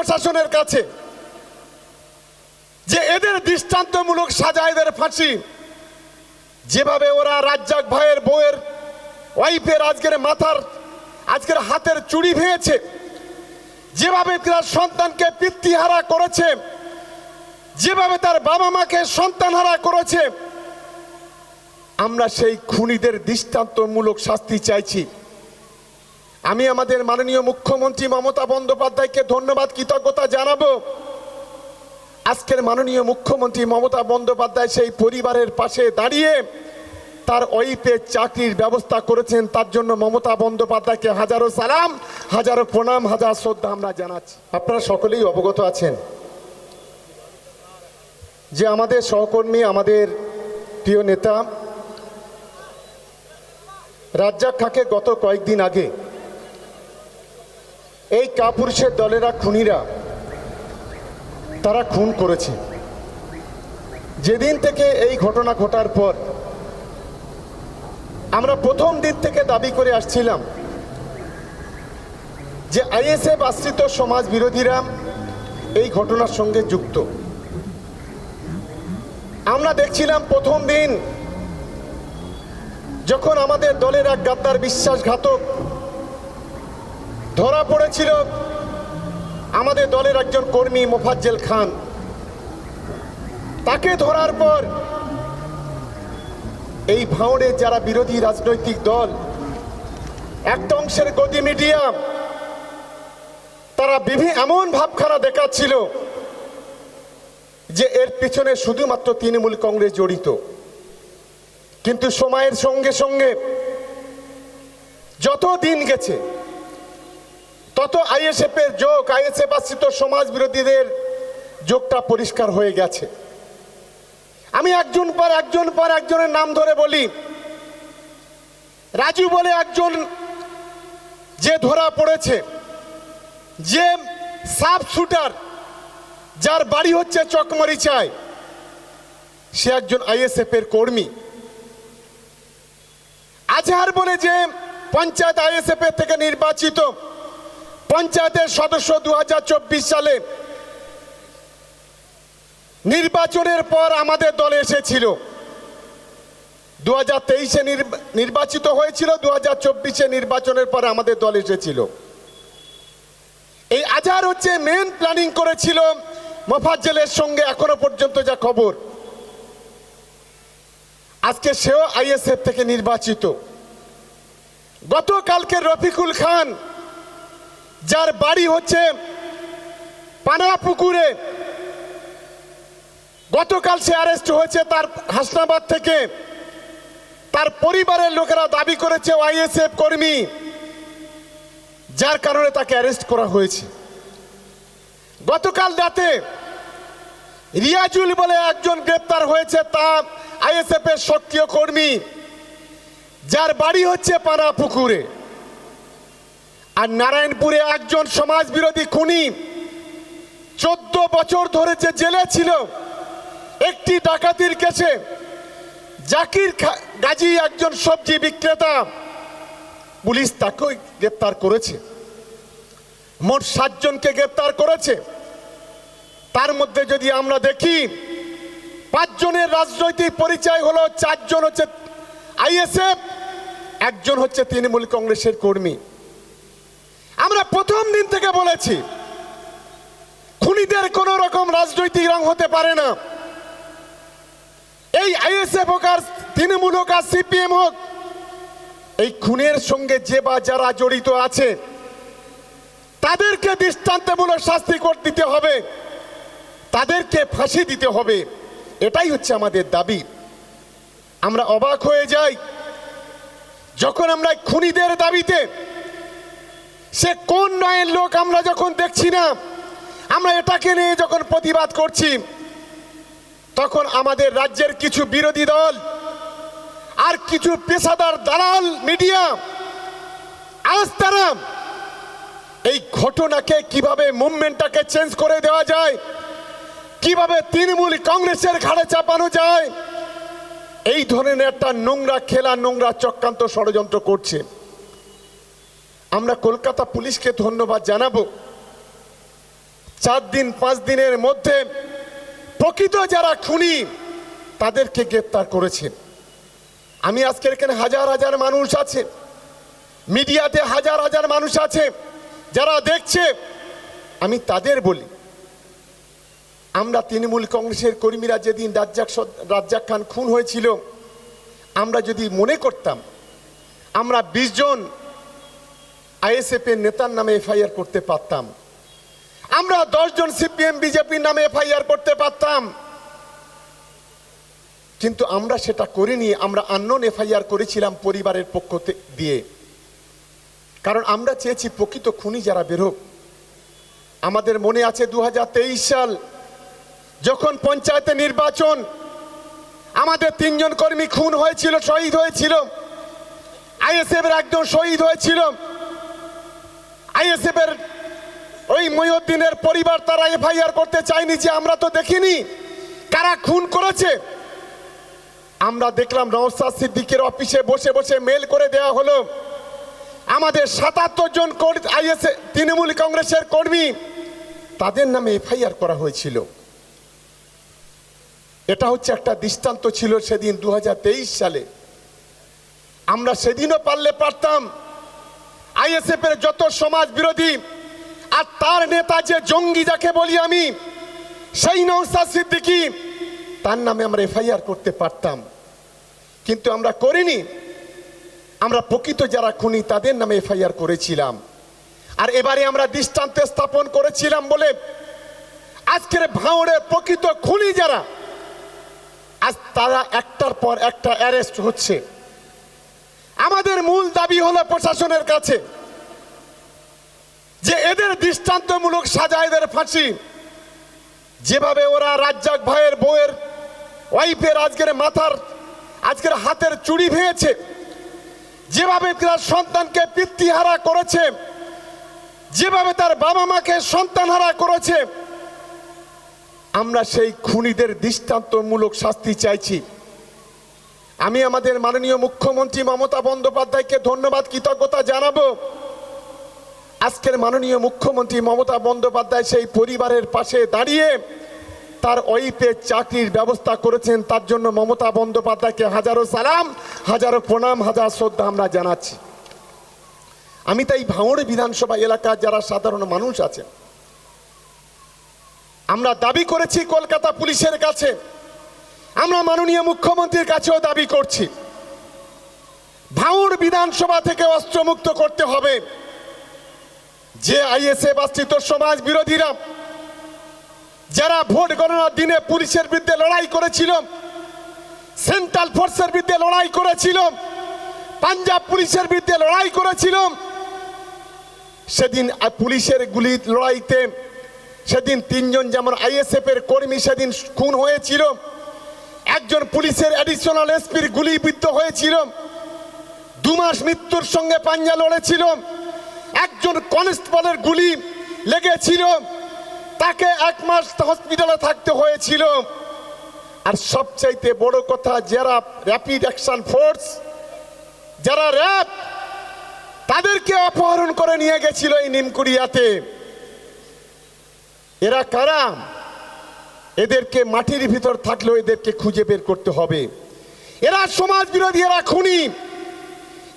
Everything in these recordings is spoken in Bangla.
প্রশাসনের কাছে যে এদের দৃষ্টান্তমূলক সাজা এদের ফাঁসি, যেভাবে ওরা রাজ্জাক ভাইয়ের বউয়ের ওয়াইফের আজকের মাথার, আজকের হাতের চুড়ি ভেঙেছে, যেভাবে তার সন্তানকে পিতৃহারা করেছে, যেভাবে তার বাবা মাকে সন্তানহারা করেছে, আমরা সেই খুনিদের দৃষ্টান্তমূলক শাস্তি চাইছি। আমি আমাদের মাননীয় মুখ্যমন্ত্রী মমতা বন্দ্যোপাধ্যায়কে ধন্যবাদ, কৃতজ্ঞতা জানাব। আজকের মাননীয় মুখ্যমন্ত্রী মমতা বন্দ্যোপাধ্যায় সেই পরিবারের পাশে দাঁড়িয়ে তার ওয়াইফের চাকরির ব্যবস্থা করেছেন। তার জন্য মমতা বন্দ্যোপাধ্যায়কে হাজারো সালাম, হাজারো প্রণাম, হাজার শ্রদ্ধা আমরা জানাচ্ছি। আপনারা সকলেই অবগত আছেন যে আমাদের সহকর্মী, আমাদের প্রিয় নেতা রাজ্জাক খাকে গত কয়েকদিন আগে এই কাপুরুষের দলেরা খুনিরা, তারা খুন করেছে। যেদিন থেকে এই ঘটনা ঘটার পর, আমরা প্রথম দিন থেকে দাবি করে আসছিলাম যে আইএসএফ আশ্রিত সমাজ বিরোধীরা এই ঘটনার সঙ্গে যুক্ত। আমরা দেখছিলাম প্রথম দিন যখন আমাদের দলের এক গাদ্দার বিশ্বাসঘাতক ধরা পড়েছিল আমাদের দলের একজন কর্মী মোফাজ্জেল খান। তাকে ধরার পর এই ভাঁড়ের যারা বিরোধী রাজনৈতিক দল, একটা অংশের গদি মিডিয়াম তারা বিভিন্ন এমন ভাবখানা দেখাচ্ছিল যে এর পিছনে শুধুমাত্র তৃণমূল কংগ্রেস জড়িত। কিন্তু সময়ের সঙ্গে সঙ্গে যত দিন গেছে তত আইএসএফ এর যোগ, আইএসএফ আশ্রিত সমাজ বিরোধীদের যোগটা পরিষ্কার হয়ে গেছে। আমি একজন পর একজন পর একজনের নাম ধরে বলি। রাজু বলে একজন যে ধরা পড়েছে, যে সাব শুটার, যার বাড়ি হচ্ছে চকমরিচায় সে একজন আইএসএফ এর কর্মী। আজহার বলে যে পঞ্চায়েত আইএসএফ এর থেকে নির্বাচিত পঞ্চায়েতের সদস্য দু হাজার চব্বিশ সালে নির্বাচনের পর আমাদের দলে এসেছিল। দু হাজার তেইশে নির্বাচিত হয়েছিল দু হাজার চব্বিশে নির্বাচনের পর আমাদের দল এসেছিল। এই আজহার হচ্ছে মেন প্ল্যানিং করেছিল মোফাজ্জেলের সঙ্গে এখনও পর্যন্ত যা খবর। আজকে সেও আইএসএফ থেকে নির্বাচিত। গতকালকে রফিকুল খান যার বাড়ি হচ্ছে পানাপুকুরে গতকাল সে অ্যারেস্ট হয়েছে, তার হাসনাবাদ থেকে। তার পরিবারের লোকেরা দাবি করেছে, আইএসএফ কর্মী, যার কারণে তাকে অ্যারেস্ট করা হয়েছে। গতকাল রাতে রিয়াজুল বলে একজন গ্রেপ্তার হয়েছে, তা আইএসএফ এর সক্রিয় কর্মী, যার বাড়ি হচ্ছে পানা পুকুরে। আর নারায়ণপুরে একজন সমাজ বিরোধী খুনি চোদ্দ বছর ধরে যে জেলে ছিল, একটি ডাকাতির কেসে জাকির গাজী একজন সবজি বিক্রেতা পুলিশ তাকেও গ্রেপ্তার করেছে। মোট সাতজনকে গ্রেপ্তার করেছে। তার মধ্যে যদি আমরা দেখি পাঁচজনের রাজনৈতিক পরিচয় হলো, চারজন হচ্ছে আইএসএফ, একজন হচ্ছে তৃণমূল কংগ্রেসের কর্মী। আমরা প্রথম দিন থেকে বলেছি, খুনিদের কোন রকম রাজনৈতিক রং হতে পারে না। এই আইএসএফ হোক আর তৃণমূল হোক আর সিপিএম হোক, এই খুনের সঙ্গে যে বা যারা জড়িত আছে, তাদেরকে দৃষ্টান্তমূলক শাস্তি দিতে হবে, তাদেরকে ফাঁসি দিতে হবে, এটাই হচ্ছে আমাদের দাবি। আমরা অবাক হয়ে যাই, যখন আমরা খুনিদের দাবিতে সে কোন নয়ের লোক আমরা যখন দেখছি না, আমরা এটাকে নিয়ে যখন প্রতিবাদ করছি, তখন আমাদের রাজ্যের কিছু বিরোধী দল আর কিছু পেশাদার দালাল মিডিয়া, আজ তারা এই ঘটনাকে কীভাবে মুভমেন্টটাকে চেঞ্জ করে দেওয়া যায়, কীভাবে তৃণমূল কংগ্রেসের ঘাড়ে চাপানো যায়, এই ধরনের একটা নোংরা খেলা, নোংরা চক্রান্ত ষড়যন্ত্র করছে। আমরা কলকাতা পুলিশকে ধন্যবাদ জানাব। চার দিন, পাঁচ দিনের মধ্যে প্রকৃত যারা খুনি, তাদেরকে গ্রেপ্তার করেছেন। আমি আজকের এখানে হাজার হাজার মানুষ আছে মিডিয়াতে হাজার হাজার মানুষ আছে যারা দেখছে, আমি তাদের বলি, আমরা তৃণমূল কংগ্রেসের কর্মীরা যেদিন রাজ্জাক রাজ্জাক খান খুন হয়েছিল, আমরা যদি মনে করতাম, আমরা বিশ জন আইএসএফ এর নেতার নামে এফআইআর করতে পারতাম। আমরা দশজন সিপিএম বিজেপির নামে এফআইআর করতে পারতাম। কিন্তু আমরা সেটা করিনি, আমরা আননোন এফআইআর করেছিলাম পরিবারের পক্ষ দিয়ে। কারণ আমরা চেয়েছি প্রকৃত খুনি যারা বেরোক আমাদের মনে আছে দু হাজার তেইশ সাল, যখন পঞ্চায়েতে নির্বাচন, আমাদের তিনজন কর্মী খুন হয়েছিল, শহীদ হয়েছিল। আইএসএফ এর একজন শহীদ হয়েছিল। আইএসএফ এর ওই মহিউদ্দিনের পরিবার তারা এফআইআর করতে চায়নি যে আমরা তো দেখিনি। কারা খুন করেছে? আমরা দেখলাম নওসাদ সিদ্দিকের অফিসে বসে বসে মেল করে দেওয়া হলো। আমাদের সাতাত্তর জন আইএস তৃণমূল কংগ্রেসের কর্মী, তাদের নামে এফআইআর করা হয়েছিল। এটা হচ্ছে একটা দৃষ্টান্ত ছিল সেদিন দু হাজার তেইশ সালে। আমরা সেদিনও পারলে পারতাম। আইএসএফ এর যত সমাজ বিরোধী আর তার নেতা যে জঙ্গি যাকে বলি আমি, সেই নৌসা সিদ্দিকি, তার নামে আমরা এফআইআর করতে পারতাম। কিন্তু আমরা করিনি। আমরা প্রকৃত যারা খুনি, তাদের নামে এফআইআর করেছিলাম। আর এবারে আমরা দৃষ্টান্ত স্থাপন করেছিলাম বলে আজকের ভাঁড়ের প্রকৃত খুনি যারা, আজ তারা একটার পর একটা অ্যারেস্ট হচ্ছে। আমাদের মূল দাবি হলো প্রশাসনের কাছে যে এদের দৃষ্টান্তমূলক সাজা, এদের ফাঁসি। যেভাবে ওরা রাজ্জাক ভাইয়ের বউয়ের ওয়াইফের আজকের মাথার, আজকের হাতের চুড়ি ভেঙেছে, যেভাবে তার সন্তানকে পিতৃহারা করেছে, যেভাবে তার বাবা মাকে সন্তানহারা করেছে, আমরা সেই খুনিদের দৃষ্টান্তমূলক শাস্তি চাইছি। আমি আমাদের মাননীয় মুখ্যমন্ত্রী মমতা বন্দ্যোপাধ্যায়কে ধন্যবাদ, কৃতজ্ঞতা জানাব। আজকের মাননীয় মুখ্যমন্ত্রী মমতা বন্দ্যোপাধ্যায় সেই পরিবারের পাশে দাঁড়িয়ে তার ওয়াইফের চাকরির ব্যবস্থা করেছেন। তার জন্য মমতা বন্দ্যোপাধ্যায়কে হাজারো সালাম, হাজারো প্রণাম, হাজার শ্রদ্ধা আমরা জানাচ্ছি। আমি তাই ভাঙড় বিধানসভা এলাকার যারা সাধারণ মানুষ আছেন, আমরা দাবি করেছি কলকাতা পুলিশের কাছে আমরা মাননীয় মুখ্যমন্ত্রীর কাছেও দাবি করছি। ভাঙড় বিধানসভা থেকে অস্ত্রমুক্ত করতে হবে। যে আইএসএফ আশ্রিত সমাজ বিরোধীরা, যারা ভোট গণনার দিনে পুলিশের বিরুদ্ধে লড়াই করেছিল, সেন্ট্রাল ফোর্সের বিরুদ্ধে লড়াই করেছিল, পাঞ্জাব পুলিশের বিরুদ্ধে লড়াই করেছিল, সেদিন পুলিশের গুলি লড়াইতে, সেদিন তিনজন যেমন আইএসএফ এর কর্মী সেদিন খুন হয়েছিল একজন পুলিশের অ্যাডিশনাল এসপির গুলিবিদ্ধ হয়েছিল দু মাস মৃত্যুর সঙ্গে পাঞ্জা লড়েছিল একজন কনস্টেবলের গুলি লেগেছিল। তাকে এক মাস হসপিটালে থাকতে হয়েছিল। আর সবচাইতে বড় কথা, যারা র্যাপিড অ্যাকশন ফোর্স যারা র্যাব তাদেরকে অপহরণ করে নিয়ে গেছিল এই নিমকুড়িয়াতে। এরা কারা? এদেরকে মাটির ভিতর থাকলেও এদেরকে খুঁজে বের করতে হবে। এরা সমাজ বিরোধী এরা খুনি।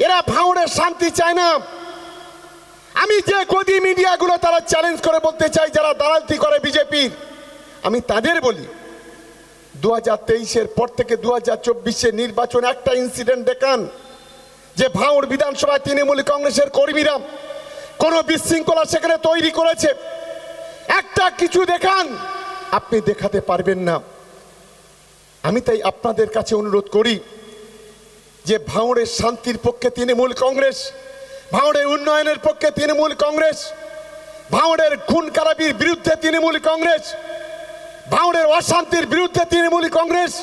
এরা ভাঙড়ের শান্তি চায় না। আমি যে গদি মিডিয়াগুলো তারা চ্যালেঞ্জ করে বলতে চাই, যারা দালালতি করে বিজেপির আমি তাদের বলি দু হাজার তেইশের পর থেকে দু হাজার চব্বিশের নির্বাচন একটা ইনসিডেন্ট দেখান, যে ভাঙড় বিধানসভায় তৃণমূল কংগ্রেসের কর্মীরা কোনো বিশৃঙ্খলা সেখানে তৈরি করেছে। একটা কিছু দেখান। আপনি দেখাতে পারবেন না। আমি তাই আপনাদের কাছে অনুরোধ করি যে ভাঙড়ের শান্তির পক্ষে তৃণমূল কংগ্রেস, ভাঙড়ের উন্নয়নের পক্ষে তৃণমূল কংগ্রেস, ভাঙড়ের খুন খারাপির বিরুদ্ধে তৃণমূল কংগ্রেস, ভাঙড়ের অশান্তির বিরুদ্ধে তৃণমূল কংগ্রেস।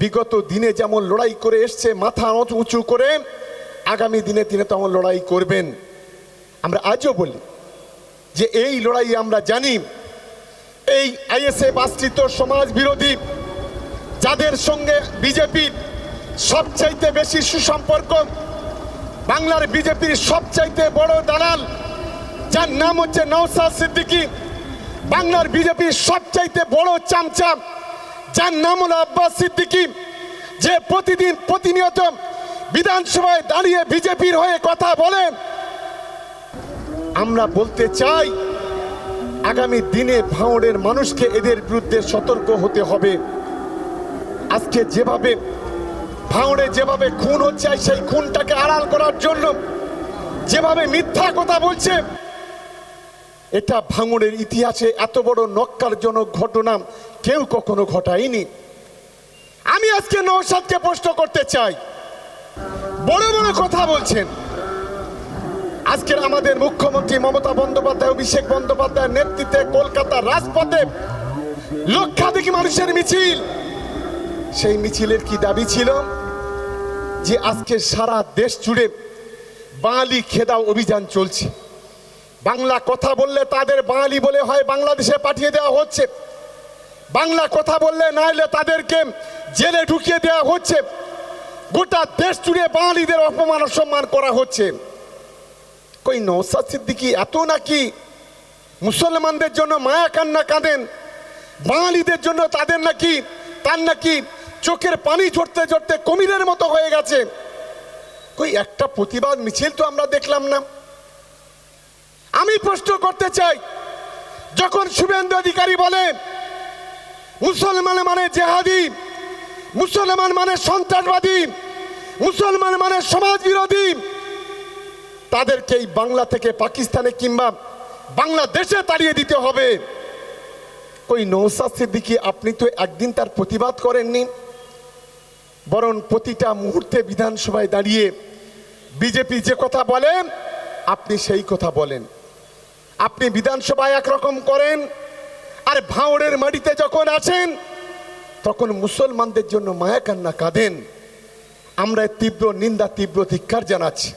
বিগত দিনে যেমন লড়াই করে এসছে, মাথা উঁচু করে, আগামী দিনে তিনি তেমন লড়াই করবেন। আমরা আজও বলি যে এই লড়াই আমরা জানি এই আইএসএফ আশ্রিত সমাজ বিরোধী যাদের সঙ্গে বিজেপির সবচাইতে বেশি সুসম্পর্ক, বাংলার বিজেপির সবচাইতে বড় দালাল, যার নাম হচ্ছে নওসাদ সিদ্দিকী, বাংলার বিজেপির সবচাইতে বড় চামচাম যার নাম হলো আব্বাস সিদ্দিকী, যে প্রতিদিন প্রতিনিয়ত বিধানসভায় দাঁড়িয়ে বিজেপির হয়ে কথা বলেন। আমরা বলতে চাই আগামী দিনে ভাঙড়ের মানুষকে এদের বিরুদ্ধে সতর্ক হতে হবে। আজকে যেভাবে, ভাঙড়ে যেভাবে খুন হচ্ছে সেই খুনটাকে আড়াল করার জন্য যেভাবে মিথ্যা কথা বলছে, এটা ভাঙড়ের ইতিহাসে এত বড় নক্কারজনক ঘটনা কেউ কখনো ঘটায়নি। আমি আজকে নৌসাদকে প্রশ্ন করতে চাই। বড় বড় কথা বলছেন। আজকের আমাদের মুখ্যমন্ত্রী মমতা বন্দ্যোপাধ্যায়, অভিষেক বন্দ্যোপাধ্যায়ের নেতৃত্বে কলকাতার রাজপথে লক্ষাধিক মানুষের মিছিল। সেই মিছিলের কি দাবি ছিল? যে আজকে সারা দেশ জুড়ে বাঙালি খেদাও অভিযান চলছে। বাংলা কথা বললে তাদের বাঙালি বলে হয়, বাংলাদেশে পাঠিয়ে দেওয়া হচ্ছে। বাংলা কথা বললে না হলে তাদেরকে জেলে ঢুকিয়ে দেওয়া হচ্ছে। গোটা দেশ জুড়ে বাঙালিদের অপমান অসম্মান করা হচ্ছে। কই নৌসাদ সিদ্দিকি এত নাকি মুসলমানদের জন্য মায়া কান্না কাঁদেন? বাঙালিদের জন্য তাদের নাকি, তার নাকি চোখের পানি ঝরতে ঝরতে কমিরের মতো হয়ে গেছে? কই একটা প্রতিবাদ মিছিল তো আমরা দেখলাম না। আমি প্রশ্ন করতে চাই, যখন শুভেন্দু অধিকারী বলে, মুসলমান মানে জেহাদি, মুসলমান মানে সন্ত্রাসবাদী, মুসলমান মানে সমাজ বিরোধী তাদেরকে এই বাংলা থেকে পাকিস্তানে কিংবা বাংলাদেশে তাড়িয়ে দিতে হবে। ওই নৌসাদ সিদ্দিকি, আপনি তো একদিন তার প্রতিবাদ করেননি। বরং প্রতিটা মুহূর্তে বিধানসভায় দাঁড়িয়ে বিজেপি যে কথা বলেন আপনি সেই কথা বলেন। আপনি বিধানসভায় একরকম করেন, আর ভাঁড়ের মাটিতে যখন আছেন, তখন মুসলমানদের জন্য মায়া কান্না কাঁদেন। আমরা তীব্র নিন্দা, তীব্র ধিক্ষার জানাচ্ছি।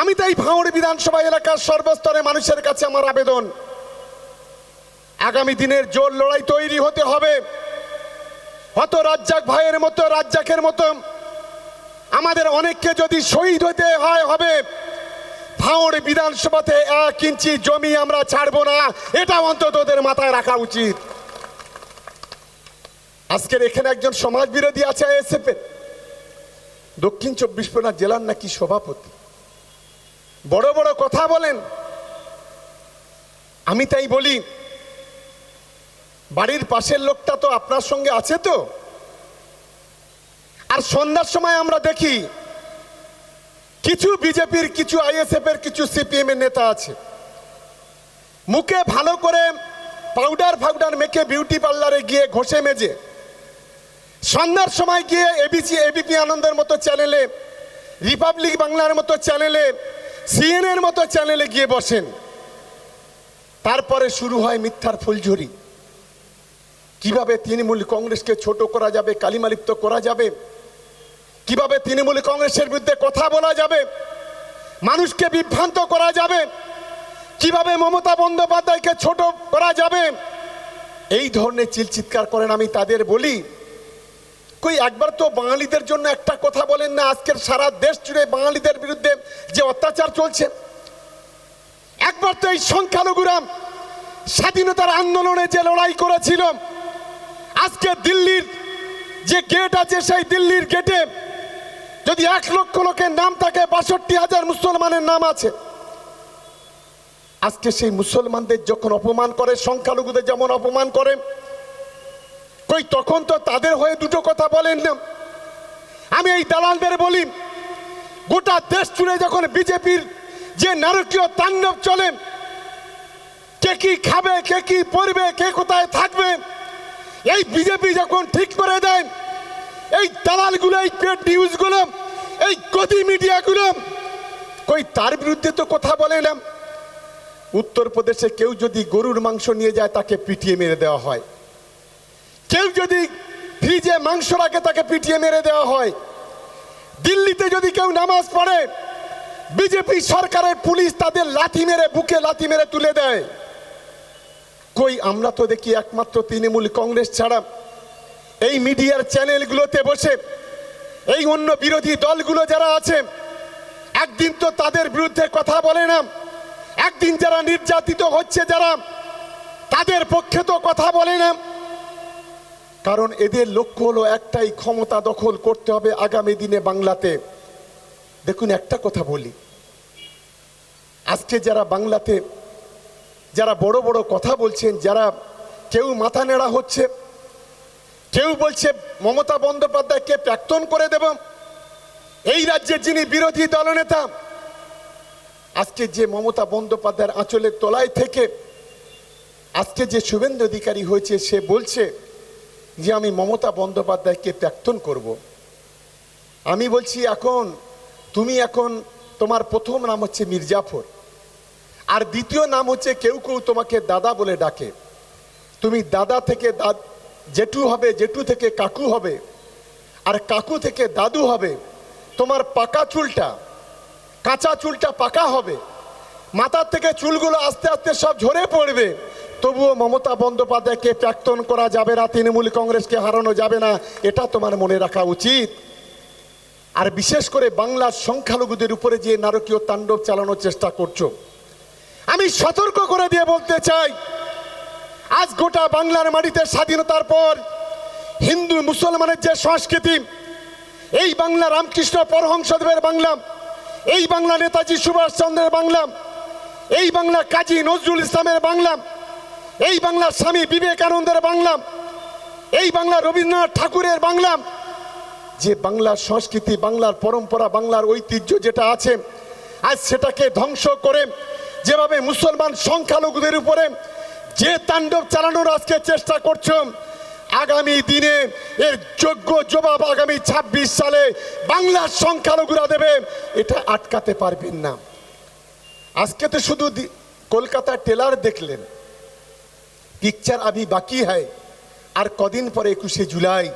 আমি তাই ভাঁড় বিধানসভা এলাকার সর্বস্তরে মানুষের কাছে আমার আবেদন। আগামী দিনের জোর লড়াই তৈরি হতে হবে। হয়তো রাজ্জাক ভাইয়ের মতো, রাজ্জাকের মতো আমাদের অনেককে যদি শহীদ হতে হয়, হবে। ভাঁড় বিধানসভাতে এক ইঞ্চি জমি আমরা ছাড়বো না। এটা অন্তত ওদের মাথায় রাখা উচিত। আজকের এখানে একজন সমাজ বিরোধী আছে এসএফ দক্ষিণ চব্বিশ পরগনা জেলার নাকি সভাপতি? বড় বড় কথা বলেন। আমি তাই বলি, বাড়ির পাশের লোকটা তো আপনার সঙ্গে আছে তো? আর সন্ধ্যার সময় আমরা দেখি, কিছু বিজেপির, কিছু আইএসএফ এর কিছু সিপিএম এর নেতা আছে। মুখে ভালো করে পাউডার ফাউডার মেখে বিউটি পার্লারে গিয়ে ঘষে মেজে, সন্ধ্যার সময় গিয়ে এবিসি, এবিপি আনন্দের মতো চ্যানেলে, রিপাবলিক বাংলার মতো চ্যানেলে সিএনএর মতো চ্যানেলে গিয়ে বসেন। তারপরে শুরু হয় মিথ্যার ফুলঝুরি। কীভাবে তৃণমূল কংগ্রেসকে ছোট করা যাবে, কালিমালিপ্ত করা যাবে? কীভাবে তৃণমূল কংগ্রেসের বিরুদ্ধে কথা বলা যাবে? মানুষকে বিভ্রান্ত করা যাবে? কীভাবে মমতা বন্দ্যোপাধ্যায়কে ছোট করা যাবে? এই ধরনের চিলচিৎকার করেন আমি তাদের বলি কই, একবার তো বাঙালিদের জন্য একটা কথা বলেন না, আজকের সারা দেশ জুড়ে বাঙালিদের বিরুদ্ধে যে অত্যাচার চলছে। একবার তো এই সংখ্যালঘুরা স্বাধীনতার আন্দোলনে যে লড়াই করেছিল, আজকে দিল্লির যে গেট আছে, সেই দিল্লির গেটে যদি এক লক্ষ লোকের নাম থাকে, বাষট্টি হাজার মুসলমানের নাম আছে। আজকে সেই মুসলমানদের যখন অপমান করে, সংখ্যালঘুদের যেমন অপমান করে কই তখন তো তাদের হয়ে দুটো কথা বলেন না। আমি এই দালালদের বলি, গোটা দেশ জুড়ে যখন বিজেপির যে নারকীয় তাণ্ডব চলে, কে কি খাবে, কে কি পড়বে কে কোথায় থাকবে, এই বিজেপি যখন ঠিক করে দেয়, এই দালালগুলো, এই পেড নিউজগুলো এই গদি মিডিয়াগুলো, কই তার বিরুদ্ধে তো কথা বলে না। উত্তরপ্রদেশে কেউ যদি গরুর মাংস নিয়ে যায়, তাকে পিটিয়ে মেরে দেওয়া হয়। কেউ যদি ফ্রিজে মাংস রাখে, তাকে পিটিয়ে মেরে দেওয়া হয়। দিল্লিতে যদি কেউ নামাজ পড়ে, বিজেপি সরকারের পুলিশ তাদের লাথি মেরে, বুকে লাথি মেরে তুলে দেয়। কই, আমরা তো দেখি একমাত্র তৃণমূল কংগ্রেস ছাড়া এই মিডিয়ার চ্যানেলগুলোতে বসে, এই অন্য বিরোধী দলগুলো যারা আছে, একদিন তো তাদের বিরুদ্ধে কথা বলে না। একদিন যারা নির্যাতিত হচ্ছে যারা, তাদের পক্ষে তো কথা বলে না। কারণ এদের লক্ষ্য হলো একটাই, ক্ষমতা দখল করতে হবে আগামী দিনে বাংলাতে। দেখুন, একটা কথা বলি। আজকে যারা বাংলাতে, যারা বড় বড় কথা বলছেন, যারা কেউ মাথা নেড়া হচ্ছে, কেউ বলছে, মমতা বন্দ্যোপাধ্যায়কে প্রাক্তন করে দেব, এই রাজ্যের যিনি বিরোধী দলনেতা, আজকে যে মমতা বন্দ্যোপাধ্যায়ের আঁচলের তলায় থেকে, আজকে যে শুভেন্দু অধিকারী হয়েছে, সে বলছে যে আমি মমতা বন্দ্যোপাধ্যায়কে প্রাক্তন করব। আমি বলছি, এখন তুমি এখন তোমার প্রথম নাম হচ্ছে মির্জাফর। আর দ্বিতীয় নাম হচ্ছে কেউ কেউ তোমাকে দাদা বলে ডাকে। তুমি দাদা থেকে দাদ জেঠু হবে, জেঠু থেকে কাকু হবে, আর কাকু থেকে দাদু হবে। তোমার পাকা চুলটা, কাঁচা চুলটা পাকা হবে। মাথার থেকে চুলগুলো আস্তে আস্তে সব ঝরে পড়বে। তবুও মমতা বন্দ্যোপাধ্যায়কে প্রাক্তন করা যাবে না, তৃণমূল কংগ্রেসকে হারানো যাবে না, এটা তোমার মনে রাখা উচিত। আর বিশেষ করে বাংলার সংখ্যালঘুদের উপরে যে নারকীয় তাণ্ডব চালানোর চেষ্টা করছ। আমি সতর্ক করে দিয়ে বলতে চাই, আজ গোটা বাংলার মাটিতে স্বাধীনতার পর হিন্দু মুসলমানের যে সংস্কৃতি, এই বাংলা রামকৃষ্ণ পরহংসদেবের বাংলা, এই বাংলা নেতাজি সুভাষচন্দ্রের বাংলা, এই বাংলা কাজী নজরুল ইসলামের বাংলা এই বাংলার স্বামী বিবেকানন্দের বাংলা এই বাংলা রবীন্দ্রনাথ ঠাকুরের বাংলা যে বাংলার সংস্কৃতি, বাংলার পরম্পরা, বাংলার ঐতিহ্য যেটা আছে, আজ সেটাকে ধ্বংস করে যেভাবে মুসলমান সংখ্যালঘুদের উপরে যে তাণ্ডব চালানোর আজকে চেষ্টা করছ, আগামী দিনে এর যোগ্য জবাব আগামী ২৬ সালে বাংলার সংখ্যালঘুরা দেবে, এটা আটকাতে পারবেন না। আজকে তো শুধু কলকাতার টেলার দেখলেন। পিকচার আবি বাকি হয়। আর কদিন পরে একুশে জুলাই।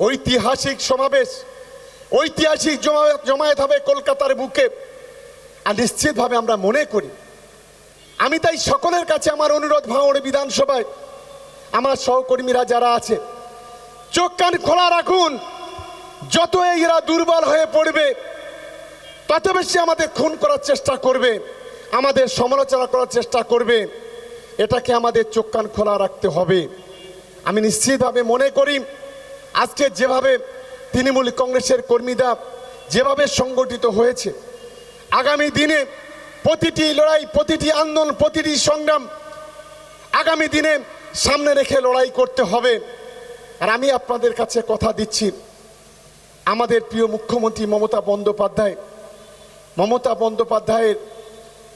ঐতিহাসিক সমাবেশ। ঐতিহাসিক জমা- জমায়েত হবে কলকাতার বুকে। আর নিশ্চিতভাবে আমরা মনে করি, আমি তাই সকলের কাছে আমার অনুরোধ ভাঙড় বিধানসভায়। আমার সহকর্মীরা যারা আছে, চোখ কান খোলা রাখুন। যত এরা দুর্বল হয়ে পড়বে, তত বেশি আমাদের খুন করার চেষ্টা করবে। আমাদের সমালোচনা করার চেষ্টা করবে। এটাকে আমাদের চোখ কান খোলা রাখতে হবে। আমি নিশ্চিতভাবে মনে করি, আজকে যেভাবে তৃণমূল কংগ্রেসের কর্মীরা যেভাবে সংগঠিত হয়েছে, আগামী দিনে প্রতিটি লড়াই, প্রতিটি আন্দোলন, প্রতিটি সংগ্রাম আগামী দিনে সামনে রেখে লড়াই করতে হবে। আর আমি আপনাদের কাছে কথা দিচ্ছি, আমাদের প্রিয় মুখ্যমন্ত্রী মমতা বন্দ্যোপাধ্যায়, মমতা বন্দ্যোপাধ্যায়ের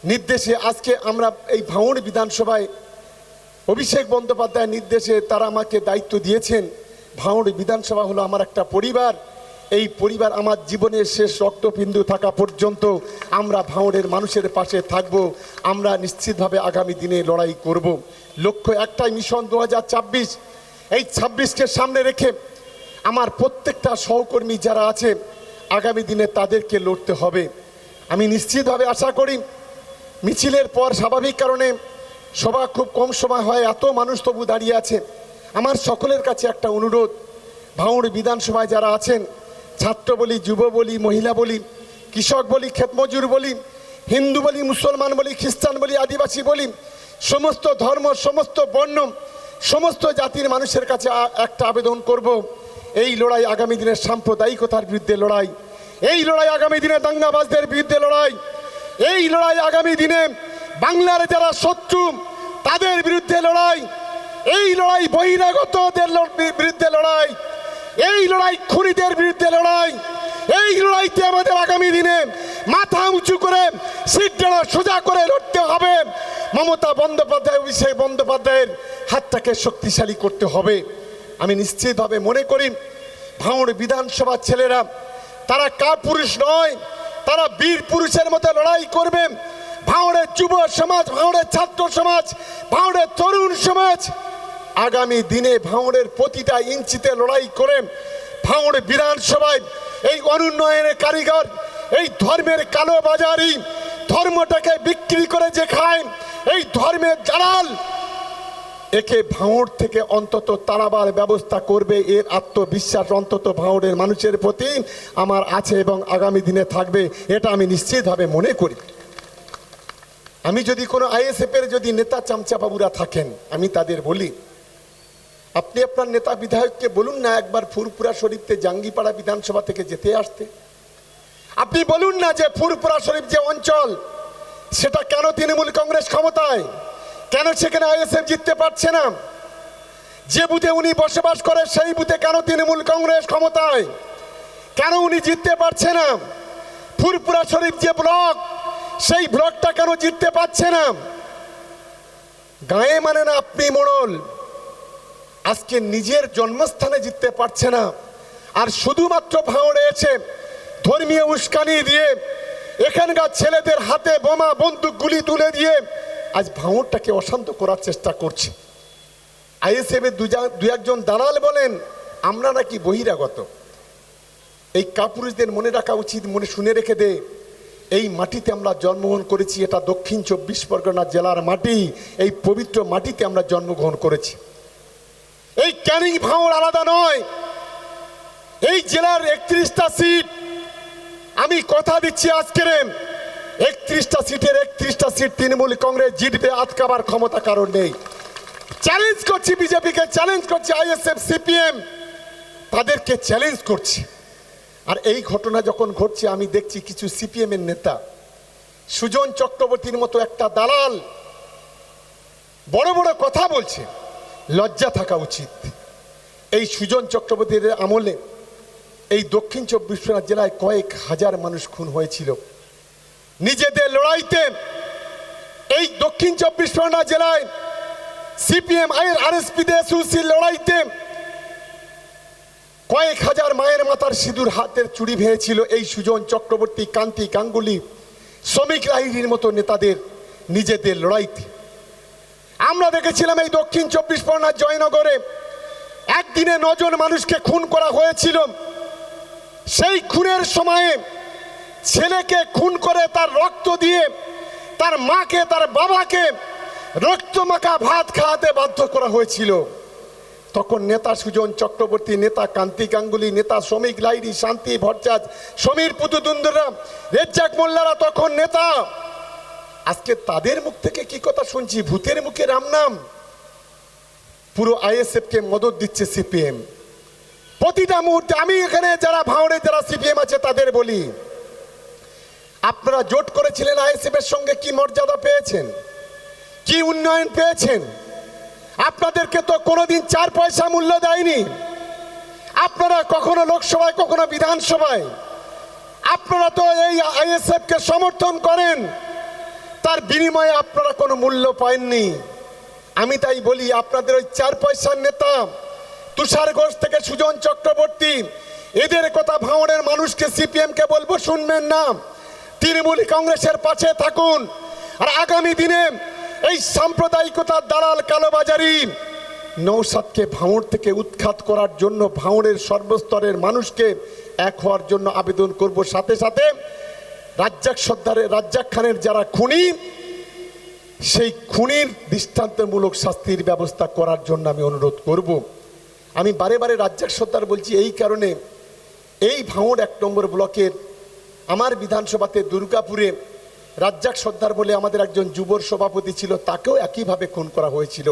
নির্দেশে আজকে আমরা এই ভাঙড় বিধানসভায় অভিষেক বন্দ্যোপাধ্যায়ের নির্দেশে তারা আমাকে দায়িত্ব দিয়েছেন। ভাঙড় বিধানসভা হলো আমার একটা পরিবার। এই পরিবার আমার জীবনের শেষ রক্তবিন্দু থাকা পর্যন্ত আমরা ভাঙড়ের মানুষের পাশে থাকব। আমরা নিশ্চিতভাবে আগামী দিনে লড়াই করব। লক্ষ্য একটাই মিশন দু হাজার ছাব্বিশ। এই ছাব্বিশকে সামনে রেখে আমার প্রত্যেকটা সহকর্মী যারা আছে, আগামী দিনে তাদেরকে লড়তে হবে। আমি নিশ্চিতভাবে আশা করি মিছিলের পর স্বাভাবিক কারণে সভা খুব কম সময় হয়, এত মানুষ তবু দাঁড়িয়ে আছে। আমার সকলের কাছে একটা অনুরোধ ভাঙড় বিধানসভায় যারা আছেন, ছাত্র বলি, যুব বলি, মহিলা বলি, কৃষক বলি, ক্ষেতমজুর বলি, হিন্দু বলি, মুসলমান বলি, খ্রিস্টান বলি, আদিবাসী বলি, সমস্ত ধর্ম, সমস্ত বর্ণ সমস্ত জাতির মানুষের কাছে একটা আবেদন করব। এই লড়াই আগামী দিনের সাম্প্রদায়িকতার বিরুদ্ধে লড়াই। এই লড়াই আগামী দিনে দাঙ্গাবাজদের বিরুদ্ধে লড়াই। এই লড়াই আগামী দিনে বাংলার যারা শত্রু, তাদের বিরুদ্ধে লড়াই, এই লড়াই বহিরাগতদের বিরুদ্ধে লড়াই, এই লড়াই খুনিদের বিরুদ্ধে লড়াই, এই লড়াইতে আমাদের আগামী দিনে মাথা উঁচু করে সিটটা সোজা করে লড়তে হবে। মমতা বন্দ্যোপাধ্যায় অভিষেক বন্দ্যোপাধ্যায়ের হাতটাকে শক্তিশালী করতে হবে। আমি নিশ্চিতভাবে মনে করি, ভাঙড় বিধানসভার ছেলেরা, তারা কা পুরুষ নয়। তারা বীর পুরুষের মতো লড়াই করবে। ভাঙড়ের যুব সমাজ ভাঙড়ের ছাত্র সমাজ ভাঙড়ের তরুণ সমাজ। আগামী দিনে ভাঙড়ের প্রতিটা ইঞ্চিতে লড়াই করে ভাঙড় বিধানসভায় এই অনুন্নয়নের কারিগর, এই ধর্মের কালো বাজারি, ধর্মটাকে বিক্রি করে যে খায়, এই ধর্মের জালাল একে ভাঙড় থেকে অন্তত তাড়াবার ব্যবস্থা করবে, এর আত্মবিশ্বাস অন্তত ভাঙড়ের মানুষের প্রতি আমার আছে এবং আগামী দিনে থাকবে, এটা আমি নিশ্চিতভাবে মনে করি। আমি যদি কোনো আইএসএফের যদি নেতা চামচাবাবুরা থাকেন, আমি তাদের বলি, আপনি আপনার নেতা বিধায়ককে বলুন না একবার ফুরপুরা শরীফতে জাঙ্গিপাড়া বিধানসভা থেকে যেতে আসতে। আপনি বলুন না যে ফুরপুরা শরীফ যে অঞ্চল, সেটা কেন তৃণমূল কংগ্রেস ক্ষমতায়? কেন সেখানে আইএসএফ জিততে পারছে না? যে বুথে উনি বসবাস করে, সেই বুথে কেন তৃণমূল কংগ্রেস ক্ষমতায়? কেন উনি জিততে পারছে না? ফুরপুরা শরীফ যে ব্লক, সেই ব্লকটা কেন জিততে পারছে না? গায়ে মানে না আপনি মোড়ল। আজকে নিজের জন্মস্থানে জিততে পারছে না। আর শুধুমাত্র ভাঁড়ে এসে ধর্মীয় উস্কানি দিয়ে এখানকার ছেলেদের হাতে বোমা, বন্দুক, গুলি তুলে দিয়ে আজ ভাঙরটাকে অশান্ত করার চেষ্টা করছে। আইএসএফ এর দুজা- দু একজন দালাল বলেন, আমরা নাকি বহিরাগত। এই কাপুরুষদের মনে রাখা উচিত, মনে শুনে রেখে দে। এই মাটিতে আমরা জন্মগ্রহণ করেছি, এটা দক্ষিণ চব্বিশ পরগনা জেলার মাটি। এই পবিত্র মাটিতে আমরা জন্মগ্রহণ করেছি। এই ক্যানিং ভাঙড় আলাদা নয়। এই জেলার একত্রিশটা সিট। আমি কথা দিচ্ছি আজকের একত্রিশটা সিটের একত্রিশটা সিট তৃণমূল কংগ্রেস জিতবে, আটকাবার ক্ষমতা কারণ নেই। চ্যালেঞ্জ করছি বিজেপিকে চ্যালেঞ্জ করছি আইএসএফ, সিপিএম। তাদেরকে চ্যালেঞ্জ করছি। আর এই ঘটনা যখন ঘটছে, আমি দেখছি কিছু সিপিএম এর নেতা। সুজন চক্রবর্তীর মতো একটা দালাল বড় বড় কথা বলছে। লজ্জা থাকা উচিত। এই সুজন চক্রবর্তীর আমলে এই দক্ষিণ চব্বিশ পরগনা জেলায় কয়েক হাজার মানুষ খুন হয়েছিল। নিজেদের লড়াইতে এই দক্ষিণ চব্বিশ পরগনা জেলায় সিপিএম আইয়ের আরএসপি সুশীল লড়াইতে কয়েক হাজার মায়ের মাথার সিঁদুর হাতের চুরি ভেঙেছিল এই সুজন চক্রবর্তী, কান্তি, গাঙ্গুলি, শ্রমিক লাহিড়ির মতো নেতাদের নিজেদের লড়াইতে। আমরা দেখেছিলাম এই দক্ষিণ চব্বিশ পরগনার জয়নগরে একদিনে নজন মানুষকে খুন করা হয়েছিল। সেই খুনের সময়ে ছেলেকে খুন করে তার রক্ত দিয়ে তার মাকে, তার বাবাকে রক্ত মাখা ভাত খাওয়াতে বাধ্য করা হয়েছিল। তখন নেতা সুজন চক্রবর্তী, নেতা কান্তি গাঙ্গুলি, নেতা শ্রমিক লাইরি শান্তি ভট্টাচ সমীর পুতুদুন্দরা রেজ্জাক মোল্লারা তখন নেতা। আজকে তাদের মুখ থেকে কি কথা শুনছি? ভূতের মুখে রাম নাম। পুরো আইএসএফ কে মদত দিচ্ছে সিপিএম। প্রতিটা মুহূর্তে আমি এখানে যারা ভাঁড়ে যারা সিপিএম আছে, তাদের বলি আপনারা জোট করেছিলেন আইএসএফ এর সঙ্গে কি মর্যাদা পেয়েছেন? কি উন্নয়ন পেয়েছেন? আপনাদেরকে তো কোনোদিন চার পয়সা মূল্য দেয়নি। আপনারা কখনো লোকসভায়, কখনো বিধানসভায়। আপনারা তো এই আইএসএফ কে সমর্থন করেন। তার বিনিময়ে আপনারা কোনো মূল্য পাননি। আমি তাই বলি, আপনাদের ওই চার পয়সার নেতা তুষার ঘোষ থেকে সুজন চক্রবর্তী, এদের কথা ভাঙনের মানুষকে সিপিএম কে বলব শুনবেন না। তৃণমূল কংগ্রেসের পাশে থাকুন। আর আগামী দিনে এই সাম্প্রদায়িকতার দালাল কালোবাজারি নৌসাদকে ভাঙড় থেকে উৎখাত করার জন্য ভাঙড়ের সর্বস্তরের মানুষকে এক হওয়ার জন্য আবেদন করব। সাথে সাথে রাজ্জাক সর্দারের রাজ্জাক খানের যারা খুনি, সেই খুনির দৃষ্টান্তমূলক শাস্তির ব্যবস্থা করার জন্য আমি অনুরোধ করব। আমি বারে বারে রাজ্জাক সর্দার বলছি, এই কারণে এই ভাঙড় এক নম্বর ব্লকের আমার বিধানসভাতে দুর্গাপুরে রাজ্জাক সর্দার বলে আমাদের একজন যুবর সভাপতি ছিল, তাকেও একইভাবে খুন করা হয়েছিল।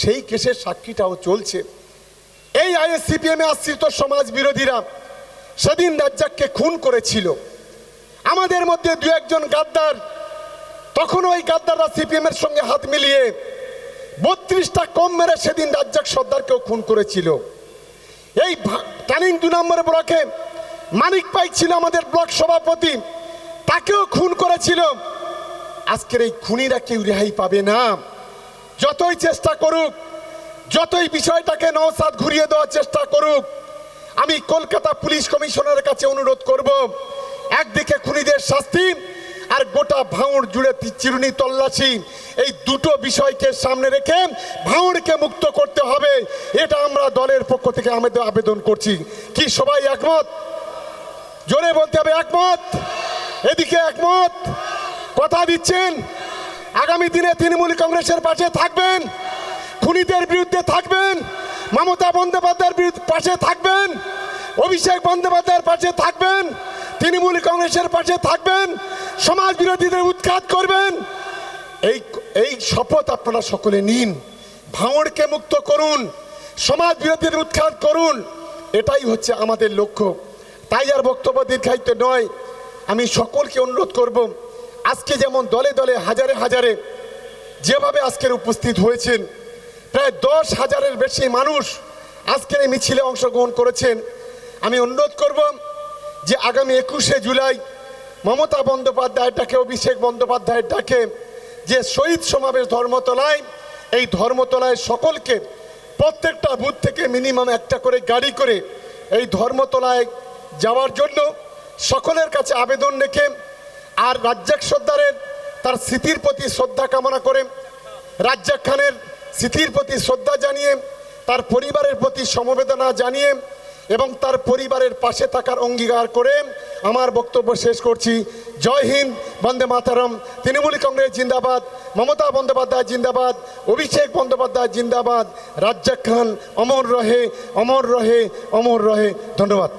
সেই কেসের সাক্ষীটাও চলছে। এই আইএসসিপিএমে আশ্রিত সমাজ বিরোধীরা সেদিন রাজ্জাককে খুন করেছিল। আমাদের মধ্যে দু একজন গাদ্দার তখন ওই গাদ্দাররা সিপিএম এর সঙ্গে হাত মিলিয়ে বত্রিশটা কম মেরে সেদিন রাজ্জাক সর্দারকেও খুন করেছিল। এই ক্যানিং দু নম্বর ব্লকে মানিক পাই ছিল আমাদের ব্লক সভাপতি। তাকেও খুন করেছিল। আজকের এই খুনিরা কেউ রেহাই পাবে না। যতই চেষ্টা করুক, যতই বিষয়টাকে নওসাদ ঘুরিয়ে দেওয়ার চেষ্টা করুক, আমি কলকাতা পুলিশ কমিশনারের কাছে অনুরোধ করব, একদিকে খুনিদের শাস্তি আর গোটা ভাঙড় জুড়ে চিরুনি তল্লাশি। এই দুটো বিষয়কে সামনে রেখে ভাঙড়কে মুক্ত করতে হবে। এটা আমরা দলের পক্ষ থেকে আবেদন করছি। কি সবাই একমত? জোরে বলতে হবে একমত। এদিকে একমত। কথা দিচ্ছেন। আগামী দিনে তৃণমূল কংগ্রেসের পাশে থাকবেন। খুনিদের বিরুদ্ধে থাকবেন। মমতা বন্দ্যোপাধ্যায়ের বিরুদ্ধে পাশে থাকবেন। অভিষেক বন্দ্যোপাধ্যায়ের পাশে থাকবেন। তৃণমূল কংগ্রেসের পাশে থাকবেন। সমাজ বিরোধীদের উৎখাত করবেন। এই এই শপথ আপনারা সকলে নিন। ভাঙড়কে মুক্ত করুন। সমাজ বিরোধীদের উৎখাত করুন। এটাই হচ্ছে আমাদের লক্ষ্য। তাই আর বক্তব্য দীর্ঘায়িত নয়। আমি সকলকে অনুরোধ করব, আজকে যেমন দলে দলে হাজারে হাজারে যেভাবে আজকের উপস্থিত হয়েছেন, প্রায় দশ হাজারের বেশি মানুষ আজকের এই মিছিলে অংশগ্রহণ করেছেন। আমি অনুরোধ করব যে আগামী একুশে জুলাই মমতা বন্দ্যোপাধ্যায়ের ডাকে অভিষেক বন্দ্যোপাধ্যায়ের ডাকে, যে শহীদ সমাবেশ ধর্মতলায়, এই ধর্মতলায় সকলকে প্রত্যেকটা বুথ থেকে মিনিমাম একটা করে গাড়ি করে এই ধর্মতলায় যাওয়ার জন্য সকলের কাছে আবেদন রেখে আর রাজ্জাক সর্দারের তার স্মৃতির প্রতি শ্রদ্ধা কামনা করে রাজ্জাক খানের স্মৃতির প্রতি শ্রদ্ধা জানিয়ে, তার পরিবারের প্রতি সমবেদনা জানিয়ে এবং তার পরিবারের পাশে থাকার অঙ্গীকার করে আমার বক্তব্য শেষ করছি। জয় হিন্দ, বন্দে মাতারম। তৃণমূল কংগ্রেস জিন্দাবাদ, মমতা বন্দ্যোপাধ্যায় জিন্দাবাদ, অভিষেক বন্দ্যোপাধ্যায় জিন্দাবাদ। রাজ্জাক খান অমর রহে অমর রহে অমর রহে। ধন্যবাদ।